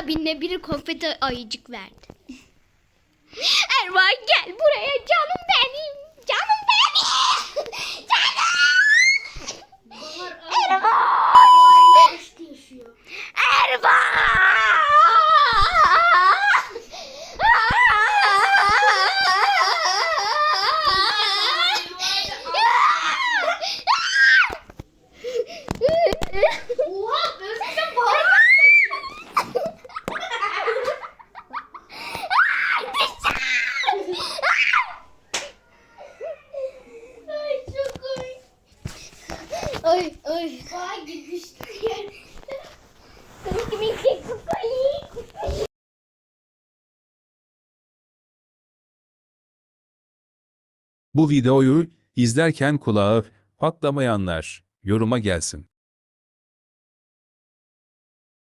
abinle biri konfeti ayıcık verdi. Erman gel buraya canım benim. Canım benim. Canım. Erman. Erman. Oha Ay ay. Vay gitmişti. Bu videoyu izlerken kulağı patlamayanlar yoruma gelsin.